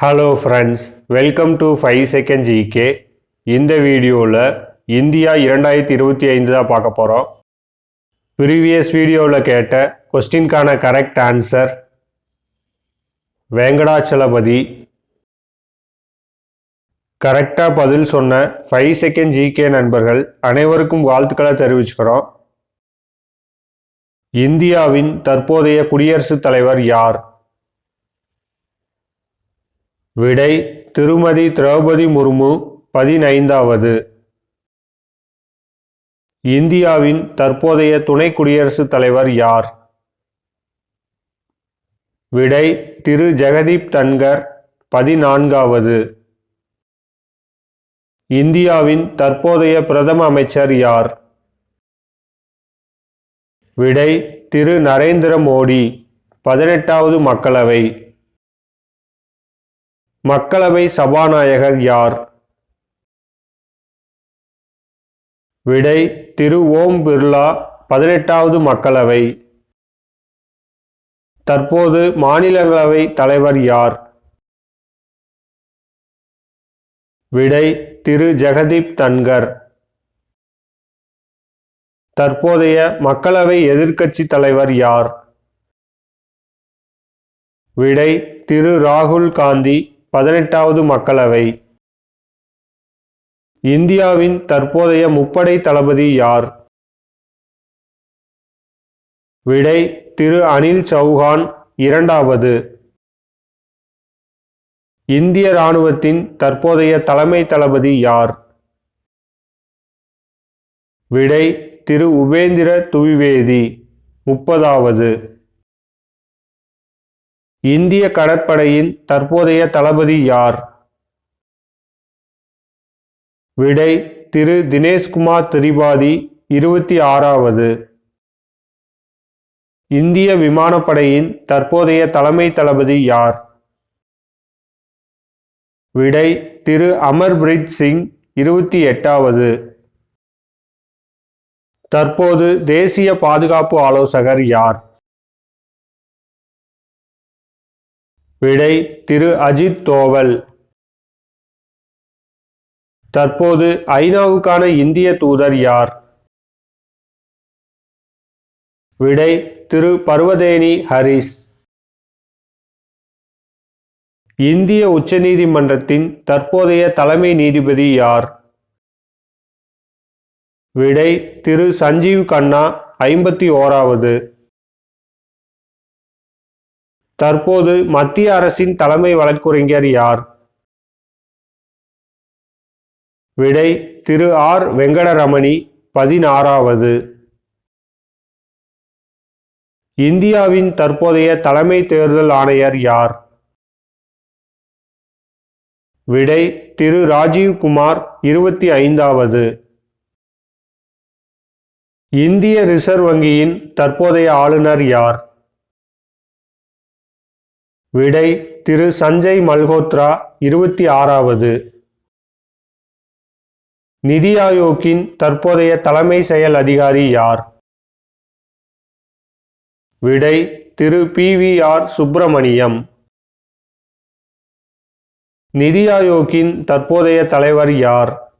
Hello friends welcome to five second GK இந்த வீடியோவில் India இரண்டாயிரத்தி இருபத்தி ஐந்து தான் பார்க்க போகிறோம் ப்ரீவியஸ் வீடியோவில் கேட்ட கொஸ்டின்கான கரெக்ட் ஆன்சர் வெங்கடாச்சலபதி. கரெக்டாக பதில் சொன்ன ஃபைவ் செகண்ட் ஜிகே நண்பர்கள் அனைவருக்கும் வாழ்த்துக்களை தெரிவிச்சுக்கிறோம். இந்தியாவின் தற்போதைய குடியரசுத் தலைவர் யார்? விடை திருமதி திரௌபதி முர்மு பதினைந்தாவது. இந்தியாவின் தற்போதைய துணை குடியரசுத் தலைவர் யார்? விடை திரு ஜெகதீப் தன்கர் பதினான்காவது. இந்தியாவின் தற்போதைய பிரதம அமைச்சர் யார்? விடை திரு நரேந்திர மோடி பதினெட்டாவது மக்களவை. மக்களவை சபாநாயகர் யார்? விடை திரு. ஓம் பிர்லா பதினெட்டாவது மக்களவை. தற்போது மாநிலங்களவை தலைவர் யார்? விடை திரு. ஜெகதீப் தன்கர். தற்போதைய மக்களவை எதிர்க்கட்சி தலைவர் யார்? விடை திரு. ராகுல் காந்தி பதினெட்டாவது மக்களவை. இந்தியாவின் தற்போதைய முப்படை தளபதி யார்? விடை திரு அனில் சௌஹான் இரண்டாவது. இந்திய இராணுவத்தின் தற்போதைய தலைமை தளபதி யார்? விடை திரு உபேந்திர துவிவேதி முப்பதாவது. இந்திய கடற்படையின் தற்போதைய தளபதி யார்? விடை திரு. தினேஷ்குமார் திரிபாதி இருபத்தி ஆறாவது. இந்திய விமானப்படையின் தற்போதைய தலைமை தளபதி யார்? விடை திரு. அமர்பிரீத் சிங் இருபத்தி எட்டாவது. தற்போது தேசிய பாதுகாப்பு ஆலோசகர் யார்? விடை திரு அஜித் தோவல். தற்போது ஐநாவுக்கான இந்திய தூதர் யார்? விடை திரு பர்வதேனி ஹரிஸ். இந்திய உச்சநீதிமன்றத்தின் தற்போதைய தலைமை நீதிபதி யார்? விடை திரு சஞ்சீவ் கண்ணா ஐம்பத்தி ஓராவது. தற்போது மத்திய அரசின் தலைமை வழக்குரைஞர் யார்? விடை திரு. ஆர். வெங்கடரமணி பதினாறாவது. இந்தியாவின் தற்போதைய தலைமை தேர்தல் ஆணையர் யார்? விடை திரு. ராஜீவ்குமார் இருபத்தி ஐந்தாவது. இந்திய ரிசர்வ் வங்கியின் தற்போதைய ஆளுநர் யார்? விடை திரு சஞ்சய் மல்கோத்ரா இருபத்தி ஆறாவது. நிதி ஆயோக்கின் தற்போதைய தலைமை செயல் அதிகாரி யார்? விடை திரு P V R Subrahmanyam. NITI ஆயோக்கின் தற்போதைய தலைவர் யார்?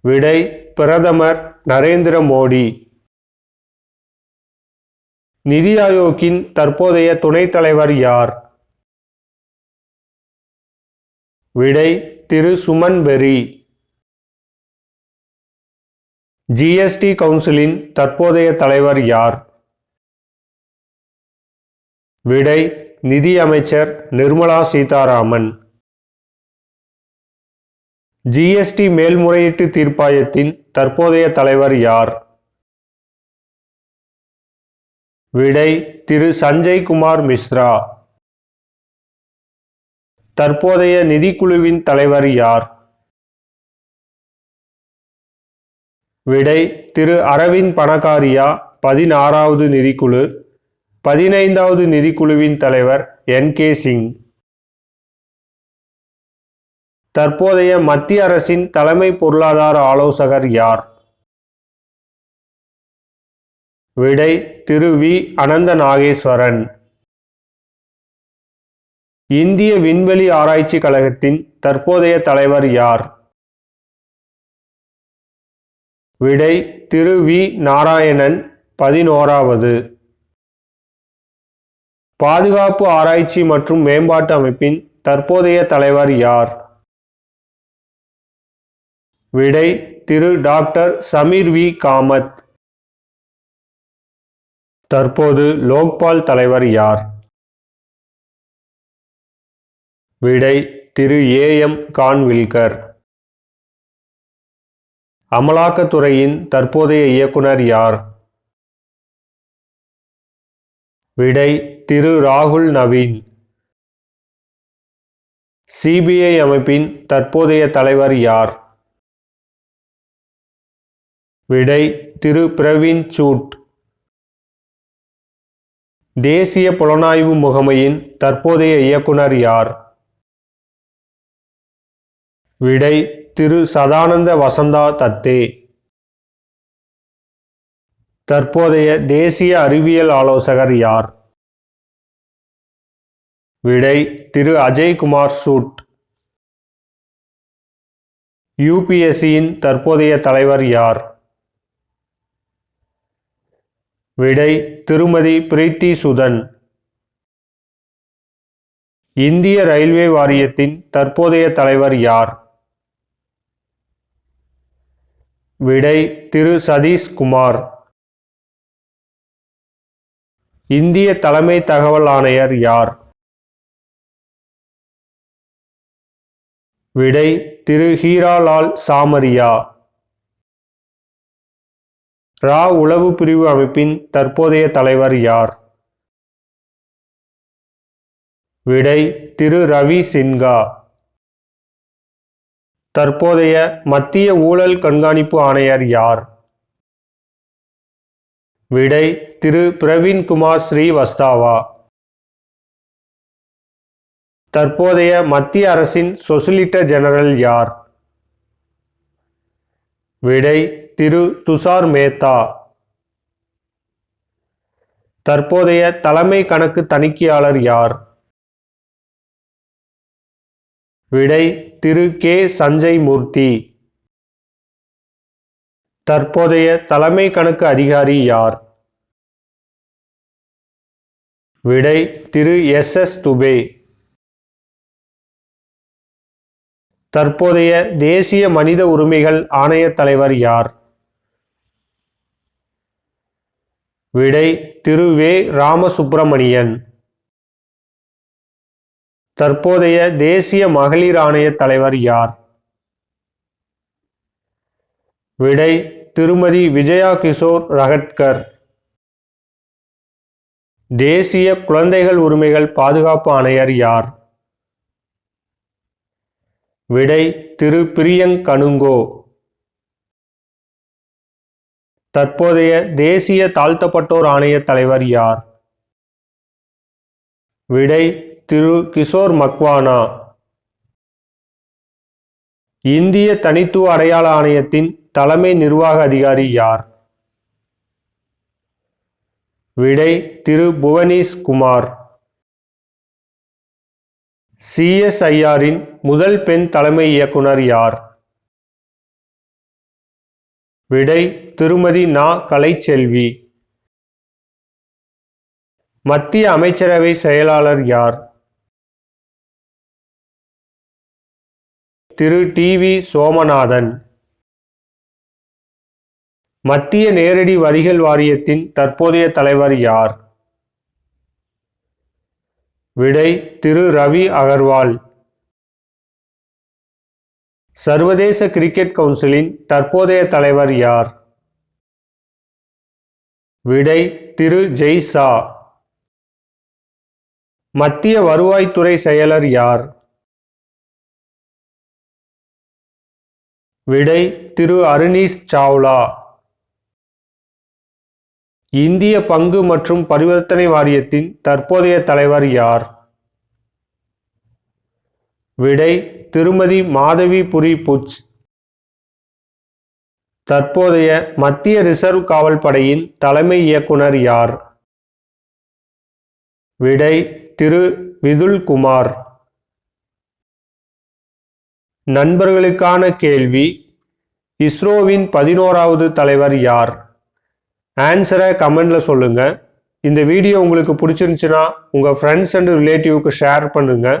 விடை பிரதமர் நரேந்திர மோடி. நிதி ஆயோக்கின் தற்போதைய துணைத் தலைவர் யார்? விடை திரு. சுமன் பெரி. ஜிஎஸ்டி கவுன்சிலின் தற்போதைய தலைவர் யார்? விடை நிதி அமைச்சர் நிர்மலா சீதாராமன். ஜிஎஸ்டி மேல்முறையீட்டு தீர்ப்பாயத்தின் தற்போதைய தலைவர் யார்? விடை திரு சஞ்சய் குமார் மிஸ்ரா. தற்போதைய நிதிக்குழுவின் தலைவர் யார்? விடை திரு அரவிந்த் பணக்காரியா பதினாறாவது நிதிக்குழு பதினைந்தாவது நிதிக்குழுவின் தலைவர் என். கே. சிங். தற்போதைய மத்திய அரசின் தலைமை பொருளாதார ஆலோசகர் யார்? விடை திரு வி. அனந்த நாகேஸ்வரன் இந்திய விண்வெளி ஆராய்ச்சி கழகத்தின் தற்போதைய தலைவர் யார்? விடை திரு வி. நாராயணன் பதினோராவது. பாதுகாப்பு ஆராய்ச்சி மற்றும் மேம்பாட்டு அமைப்பின் தற்போதைய தலைவர் யார்? விடை திரு டாக்டர் சமீர் வி. காமத். தற்போது லோக்பால் தலைவர் யார்? விடை திரு ஏ எம் கான்வில்கர். அமலாக்கத்துறையின் தற்போதைய இயக்குனர் யார்? விடை திரு ராகுல் நவீன். சிபிஐ அமைப்பின் தற்போதைய தலைவர் யார்? விடை திரு பிரவீன் சூட். தேசிய புலனாய்வு முகமையின் தற்போதைய இயக்குனர் யார்? விடை திரு. சதானந்த வசந்தா தத்தே. தற்போதைய தேசிய அறிவியல் ஆலோசகர் யார்? விடை திரு. அஜய்குமார் சூட். யூபிஎஸ்சியின் தற்போதைய தலைவர் யார்? விடை திருமதி பிரீத்தி சுதன். இந்திய ரயில்வே வாரியத்தின் தற்போதைய தலைவர் யார்? விடை திரு சதீஷ்குமார் இந்திய தலைமை தகவல் ஆணையர் யார்? விடை திரு ஹீராலால் சாமரியா. ரா உளவு பிரிவு அமைப்பின் தற்போதைய தலைவர் யார்? விடை திரு ரவி சின்ஹா. தற்போதைய மத்திய ஊழல் கண்காணிப்பு ஆணையர் யார்? விடை திரு பிரவீன்குமார் ஸ்ரீவஸ்தாவா. தற்போதைய மத்திய அரசின் சொசிலிட்ட ஜெனரல் யார்? விடை திரு துஷார் மேத்தா. தற்போதைய தலைமை கணக்கு தணிக்கையாளர் யார்? விடை திரு கே. சஞ்சய் மூர்த்தி தற்போதைய தலைமை கணக்கு அதிகாரி யார்? விடை திரு எஸ். எஸ். துபே. தற்போதைய தேசிய மனித உரிமைகள் ஆணையத் தலைவர் யார்? விடை திரு வே ராமசுப்பிரமணியன் தற்போதைய தேசிய மகளிர் ஆணைய தலைவர் யார்? விடை திருமதி விஜயா கிஷோர் ரகட்கர். தேசிய குழந்தைகள் உரிமைகள் பாதுகாப்பு ஆணையர் யார்? விடை திரு பிரியங் கனுங்கோ தற்போதைய தேசிய தாழ்த்தப்பட்டோர் ஆணைய தலைவர் யார்? விடை திரு. கிஷோர் மக்வானா. இந்திய தனித்துவ அடையாள ஆணையத்தின் தலைமை நிர்வாக அதிகாரி யார்? விடை திரு. புவனீஷ் குமார். சிஎஸ்ஐஆரின் முதல் பெண் தலைமை இயக்குனர் யார்? விடை திருமதி நா. கலைச்செல்வி. மத்திய அமைச்சரவை செயலாளர் யார்? திரு. டி. வி. சோமநாதன். மத்திய நேரடி வரிகள் வாரியத்தின் தற்போதைய தலைவர் யார்? விடை திரு. ரவி அகர்வால். சர்வதேச கிரிக்கெட் கவுன்சிலின் தற்போதைய தலைவர் யார்? விடை திரு. ஜெய்சா மத்திய வருவாய்த்துறை செயலர் யார்? விடை திரு. அருணீஸ் சாவ்லா. இந்திய பங்கு மற்றும் பரிவர்த்தனை வாரியத்தின் தற்போதைய தலைவர் யார்? விடை திருமதி மாதவி புரி புச் தற்போதைய மத்திய ரிசர்வ் காவல் படையின் தலைமை இயக்குனர் யார்? விடை திரு விதுல் குமார். நண்பர்களுக்கான கேள்வி இஸ்ரோவின் பதினோராவது தலைவர் யார்? ஆன்சரை கமெண்டில் சொல்லுங்கள் இந்த வீடியோ உங்களுக்கு பிடிச்சிருந்துச்சுன்னா உங்கள் ஃப்ரெண்ட்ஸ் அண்ட் ரிலேட்டிவ்க்கு ஷேர் பண்ணுங்கள்